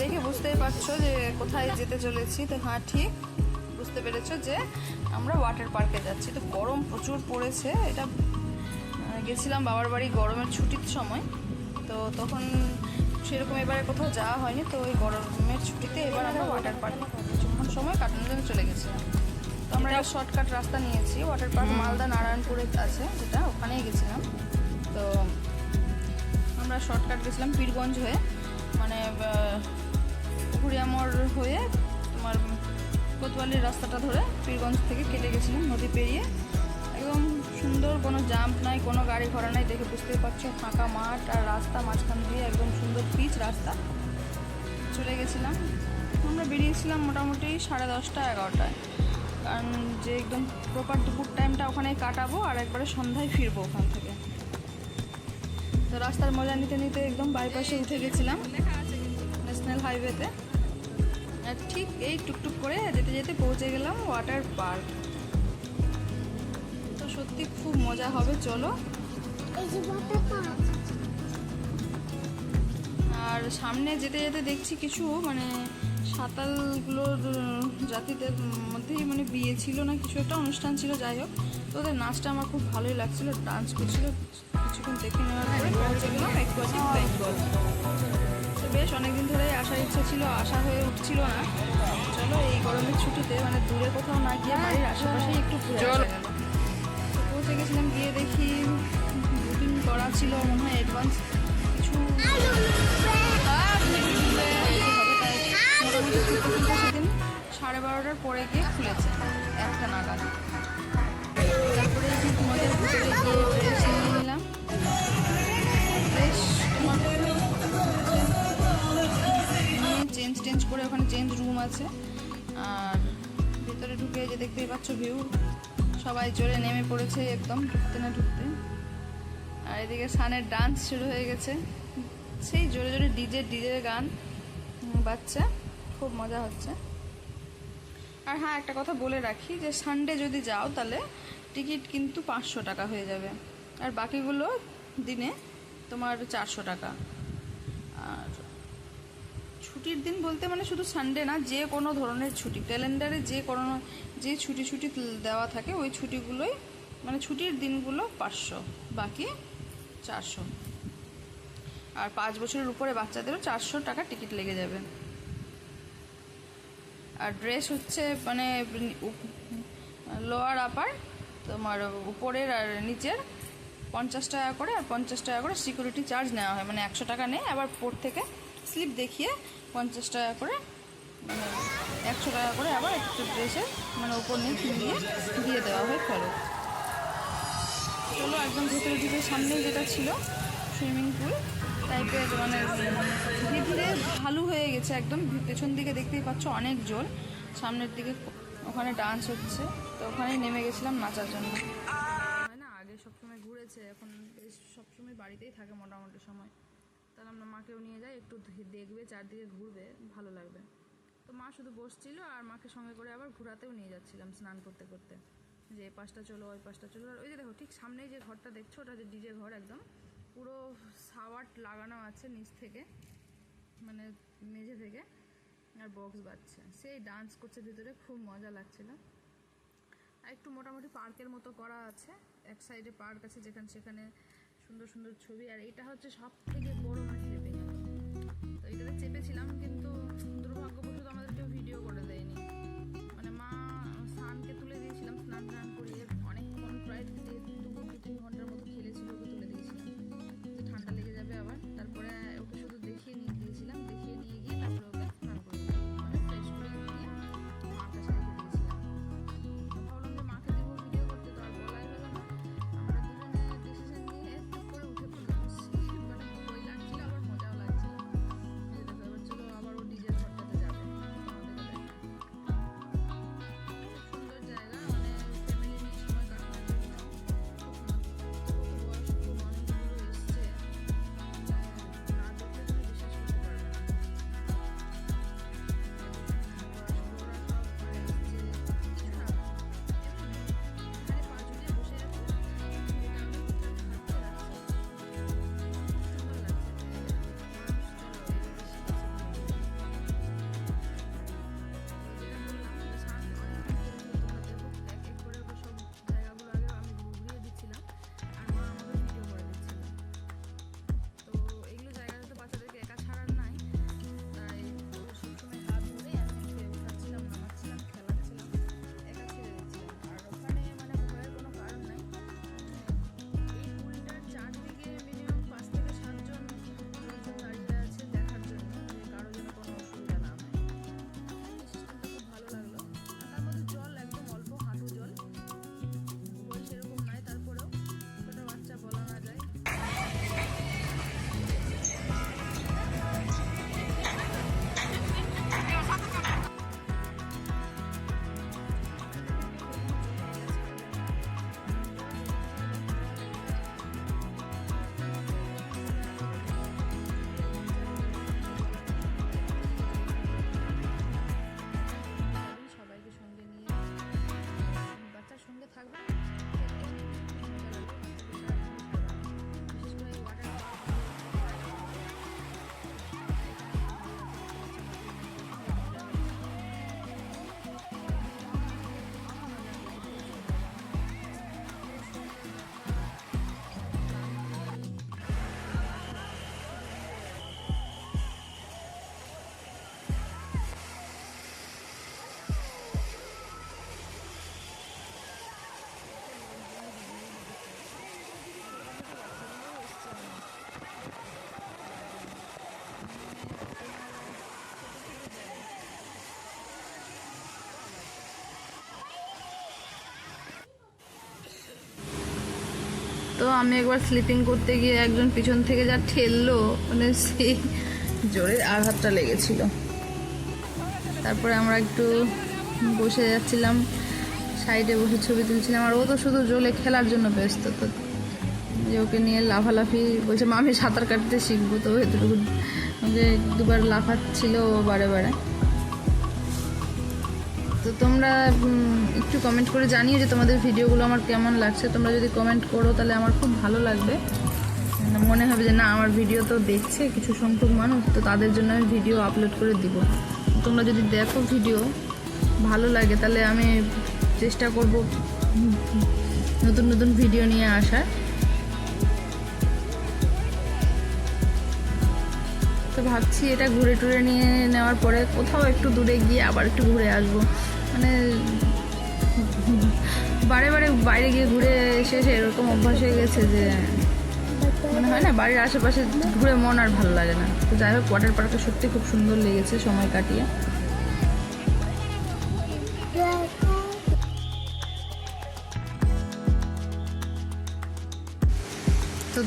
দেখে বুঝতেই পারছ যে কোথায় যেতে চলেছি। তো হ্যাঁ ঠিক বুঝতে পেরেছ যে আমরা ওয়াটার পার্কে যাচ্ছি। তো গরম প্রচুর পড়েছে। এটা গেছিলাম বাবার বাড়ি গরমের ছুটির সময়। তো তখন সেরকম এবারে কোথাও যাওয়া হয়নি। তো ওই গরমের ছুটিতে এবার আমরা ওয়াটার পার্কে কিছুক্ষণ সময় কাটানোর জন্য চলে গেছিলাম। তো আমরা একটা শর্টকাট রাস্তা নিয়েছি। ওয়াটার পার্ক মালদা নারায়ণপুরে আছে যেটা ওখানেই গেছিলাম। তো আমরা শর্টকাট গেছিলাম পীরগঞ্জ হয়ে। মানে পুকুরিয়ামর হয়ে তোমার কোতোয়ালির রাস্তাটা ধরে পীরগঞ্জ থেকে কেটে গেছিলাম নদী পেরিয়ে। একদম সুন্দর, কোনো জাম্প নাই, কোনো গাড়ি ঘোড়া নাই, দেখে বুঝতেই পারছ, ফাঁকা মাঠ আর রাস্তা মাঝখান দিয়ে একদম সুন্দর পিচ রাস্তা। চলে গেছিলাম। আমরা বেরিয়েছিলাম মোটামুটি সাড়ে দশটা, এগারোটায়। কারণ যে একদম প্রপার দুপুর টাইমটা ওখানেই কাটাবো আর একবারে সন্ধ্যায় ফিরবো ওখান থেকে। তো রাস্তার মজা নিতে নিতে একদম বাইপাসে উঠে গেছিলাম। ন্যাশনাল হাইওয়েতে ঠিক এই টুকটুক করে যেতে যেতে পৌঁছে গেলাম ওয়াটার পার্ক। তো সত্যি খুব মজা হবে চলো। আর সামনে যেতে যেতে দেখছি কিছু মানে সাঁতালগুলোর জাতিদের মধ্যেই মানে বিয়ে ছিল না কিছু একটা অনুষ্ঠান ছিল যাই হোক। তো ওদের নাচটা আমার খুব ভালোই লাগছিল ডান্স করছিল কিছুক্ষণ দেখে নেওয়ার পরে পৌঁছে গেলাম অ্যাকোয়াটিক বেঙ্গল তো বেশ অনেকদিন ধরেই আসার ইচ্ছা ছিল আসা হয়ে উঠছিল না। চলো এই গরমের ছুটিতে মানে দূরে কোথাও না গিয়ে বাড়ির আশেপাশেই একটু ঘুরে তো পৌঁছে গেছিলাম গিয়ে দেখি বুকিং করা ছিল মনে হয় অ্যাডভান্স কিছু। সেদিন সাড়ে বারোটার পরে গিয়ে খুলেছে একটা নাগাদ। পাচ্ছ ভিউ সবাই জোরে নেমে পড়েছে একদম, ঢুকতে না ঢুকতে। আর এদিকে সানের ডান্স শুরু হয়ে গেছে। সেই জোরে জোরে ডিজে ডিজের গান বাচ্চা খুব মজা হচ্ছে। আর হ্যাঁ একটা কথা বলে রাখি যে সানডে যদি যাও তাহলে টিকিট কিন্তু পাঁচশো টাকা হয়ে যাবে। আর বাকিগুলো দিনে তোমার চারশো টাকা। আর ছুটির দিন বলতে মানে শুধু সানডে না, যে কোনো ধরনের ছুটি ক্যালেন্ডারে যে কোনো, যে ছুটি ছুটি দেওয়া থাকে, ওই ছুটিগুলোই মানে ছুটির দিনগুলো পাঁচশো, বাকি চারশো। আর পাঁচ বছরের উপরে বাচ্চাদেরও চারশো টাকা টিকিট লেগে যাবে। আর ড্রেস হচ্ছে মানে লোয়ার আপার তোমার উপরের আর নিচের পঞ্চাশ টাকা করে, আর পঞ্চাশ টাকা করে সিকিউরিটি চার্জ নেওয়া হয় মানে একশো টাকা নেই আবার পোর্ট থেকে স্লিপ দেখিয়ে পঞ্চাশ টাকা করে মানে একশো টাকা করে আবার একটু ড্রেসের মানে উপর নিয়ে দিয়ে দিয়ে দেওয়া হয় ফেরত চলো একদম ভেতরে ঢুকে সামনে যেটা ছিল, সুইমিং পুল টাইপের মানে ধীরে ধীরে ভালো হয়ে গেছে একদম। পেছন দিকে দেখতেই পাচ্ছ অনেক জোর সামনের দিকে ওখানে ডান্স হচ্ছে, তো ওখানেই নেমে গেছিলাম নাচার জন্য। হয় না, আগে সবসময় ঘুরেছে, এখন সবসময় বাড়িতেই থাকে মোটামুটি সময়। তাহলে আমরা মাকেও নিয়ে যাই, একটু দেখবে, চারদিকে ঘুরবে, ভালো লাগবে। তো মা শুধু বসছিল আর মাকে সঙ্গে করে আবার ঘোরাতেও নিয়ে যাচ্ছিলাম স্নান করতে করতে। যে এই পাশটা চলো, ওই পাশটা চলো, আর ওই যে দেখো, ঠিক সামনেই যে ঘরটা দেখছ, ওটা যে ডিজে ঘর একদম। পুরো সাওয়াট লাগানো আছে নিচ থেকে মানে মেঝে থেকে, আর বক্স বাজছে। সেই ডান্স করছে ভিতরে, খুব মজা লাগছিল। আর একটু মোটামুটি পার্কের মতো করা আছে, এক সাইডে পার্ক আছে যেখানে সেখানে সুন্দর সুন্দর ছবি, আর এটা হচ্ছে সব থেকে এটাতে চেপেছিলাম কিন্তু তো আমি একবার স্লিপিং করতে গিয়ে একজন পিছন থেকে যা ঠেললো মানে সেই জোরে আঘাতটা লেগেছিল। তারপরে আমরা একটু বসে যাচ্ছিলাম, সাইডে বসে ছবি তুলছিলাম, আর ও তো শুধু জলে খেলার জন্য ব্যস্ত তো। যে ওকে নিয়ে লাফালাফি বলছে, মা, আমি সাঁতার কাটতে শিখব। তো এতটুকু যে দুবার লাফাচ্ছিল ও বারে বারে। তো তোমরা একটু কমেন্ট করে জানিও যে তোমাদের ভিডিওগুলো আমার কেমন লাগছে। তোমরা যদি কমেন্ট করো তাহলে আমার খুব ভালো লাগবে। মানে হবে যে না, আমার ভিডিও তো দেখছে কিছু সংখ্যক মানুষ, তো তাদের জন্য আমি ভিডিও আপলোড করে দিব। তোমরা যদি দেখো ভিডিও ভালো লাগে তাহলে আমি চেষ্টা করব নতুন নতুন ভিডিও নিয়ে আসার। তো ভাবছি এটা ঘুরে টুরে নিয়ে নেওয়ার পরে কোথাও একটু দূরে গিয়ে আবার একটু ঘুরে আসব। মানে বারে বারে বাইরে গিয়ে ঘুরে এসে এরকম অভ্যাস হয়ে গেছে যে মানে হয় না বাড়ির আশেপাশে ঘুরে মন আর ভালো লাগে না। তো যাই হোক ওয়াটার পার্কটা সত্যি খুব সুন্দর লেগেছে সময় কাটিয়ে।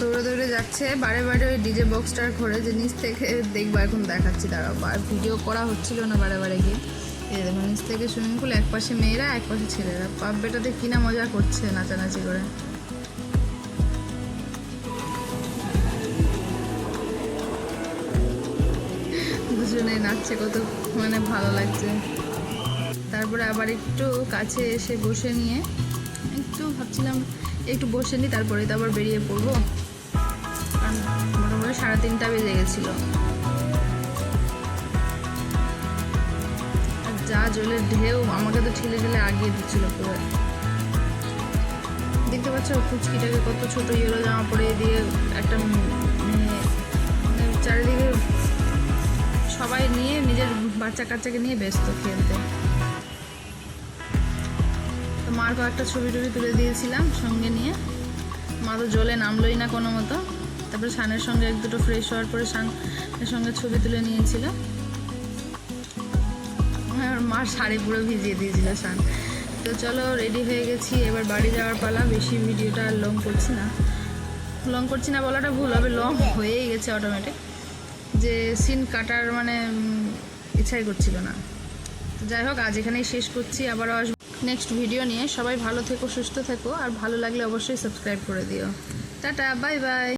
দৌড়ে দৌড়ে যাচ্ছে, বারে বারে ওই ডিজে বক্সটার ঘরে যে নিচ থেকে দেখব, এখন দেখাচ্ছি, দাঁড়াও, আর ভিডিও করা হচ্ছিল না বারে বারে গিয়ে। এই নিচ থেকে সুইমিং পুল এক পাশে মেয়েরা, এক পাশে ছেলেরা। পাপ বেটাতে কিনা মজা করছে নাচানাচি করে। দুজনে নাচছে, কত মানে ভালো লাগছে। তারপরে আবার একটু কাছে এসে বসে নিয়ে, একটু ভাবছিলাম একটু বসে নিই তারপরে তো আবার বেরিয়ে পড়ব। কারণ মোটামুটি সাড়ে তিনটা বেজে গেছিল। যা জলের ঢেউ, আমাকে তো ঠেলে ঠেলে আগিয়ে দিচ্ছিল পুরো। দেখতে পাচ্ছ কুচকিটাকে কত ছোট ইয়েলো জামা পরে দিয়ে একটা মানে চারিদিকে সবাই নিয়ে নিজের বাচ্চা কাচ্চাকে নিয়ে ব্যস্ত খেলতে। মার কয়েকটা ছবি টবি তুলে দিয়েছিলাম সঙ্গে নিয়ে। মা তো জলে নামলোই না কোনো মতো। তারপরে সানের সঙ্গে এক দুটো ফ্রেশ হওয়ার পরে সানের সঙ্গে ছবি তুলে নিয়েছিল। আর মার শাড়ি পুরো ভিজিয়ে দিয়েছিল সান তো চলো রেডি হয়ে গেছি, এবার বাড়ি যাওয়ার পালা। বেশি ভিডিওটা আর লং করছি না। লং করছি না বলাটা ভুল হবে লং হয়েই গেছে অটোমেটিক যে সিন কাটার মানে ইচ্ছাই করছিল না। যাই হোক, আজ এখানেই শেষ করছি, আবারও আসব। নেক্সট ভিডিও নিয়ে সবাই ভালো থেকো, সুস্থ থেকো, আর ভালো লাগলে অবশ্যই সাবস্ক্রাইব করে দিও। Tata bye bye